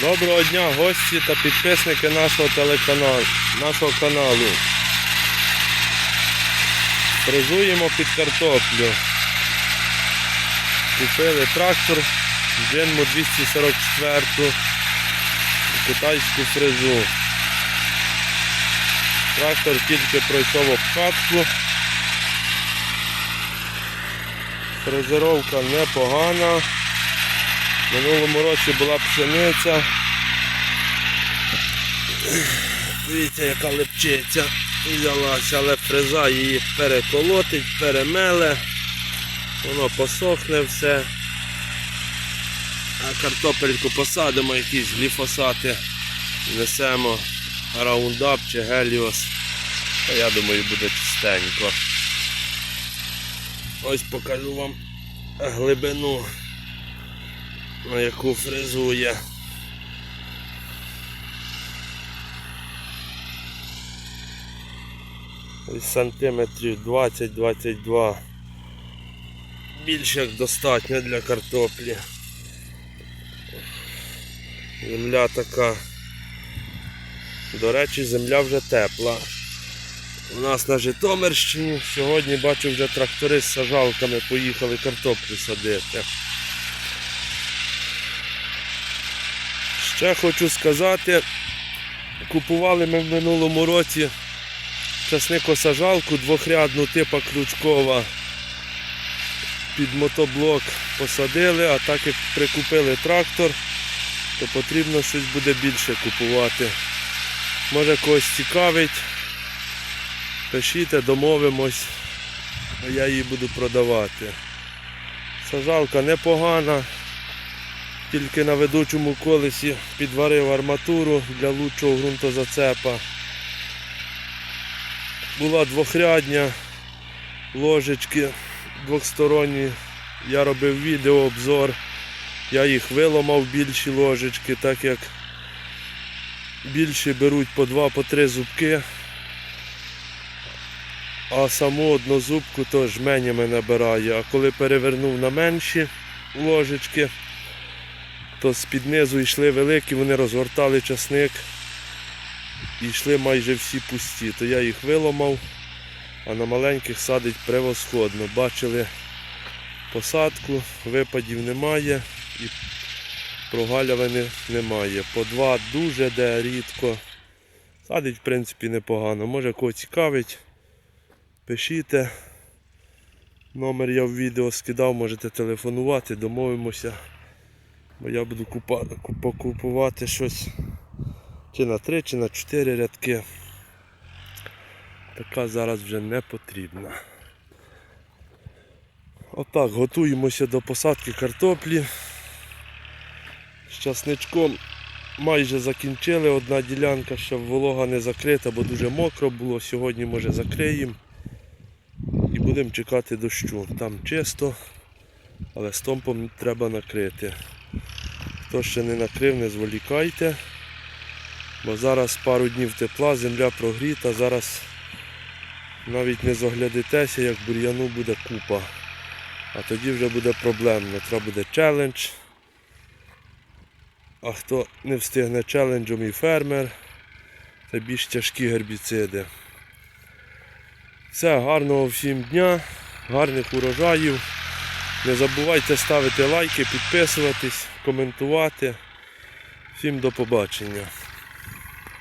Доброго дня гості та підписники нашого телеканалу, нашого каналу. Фрезуємо під картоплю. Купили трактор Джинму 244 китайську фрезу. Трактор тільки пройшов обкатку. Фрезеровка непогана. В минулому році була пшениця. Дивіться, яка лепчиця взялася, але фреза її переколотить, перемеле, воно посохне все. А картопельку посадимо, якісь гліфосати, несемо раундап чи геліос. Та я думаю буде чистенько. Ось покажу вам глибину на яку фрезує. Ось сантиметрів 20-22. Більше як достатньо для картоплі. Земля така. До речі, земля вже тепла. У нас на Житомирщині сьогодні бачу вже трактори з сажалками поїхали картоплю садити. Ще хочу сказати, купували ми в минулому році часникосажалку двохрядну типа крючкова. Під мотоблок посадили, а так як прикупили трактор, то потрібно щось буде більше купувати. Може когось цікавить. Пишіть, домовимось, а я її буду продавати. Сажалка непогана. Тільки на ведучому колесі підварив арматуру для лучшого ґрунтозацепа. Була двохрядня, ложечки двохсторонні. Я робив відео обзор. Я їх виламав більші ложечки, так як більші беруть по два, по три зубки. А саму однозубку то жменями набирає. А коли перевернув на менші ложечки, то з-під низу йшли великі, вони розгортали часник і йшли майже всі пусті. То я їх виламав, а на маленьких садить превосходно. Бачили посадку, випадів немає і прогалявини немає. По два дуже де рідко. Садить, в принципі, непогано. Може кого цікавить, пишіть. Номер я в відео скидав, можете телефонувати, домовимося. Бо я буду купа, купа- купувати щось чи на 3, чи на 4 рядки. Така зараз вже не потрібна. Отак, готуємося до посадки картоплі. З часничком майже закінчили. Одна ділянка ще волога не закрита, бо дуже мокро було. Сьогодні може закриємо і будемо чекати дощу. Там чисто, але стомпом треба накрити. Хто ще не накрив, не зволікайте. Бо зараз пару днів тепла, земля прогріта, зараз навіть не заглядитеся, як бур'яну буде купа. А тоді вже буде проблемно. Треба буде челендж. А хто не встигне челенджом і фермер, це більш тяжкі гербіциди. Все, гарного всім дня, гарних урожаїв. Не забувайте ставити лайки, підписуватись, коментувати. Всім до побачення.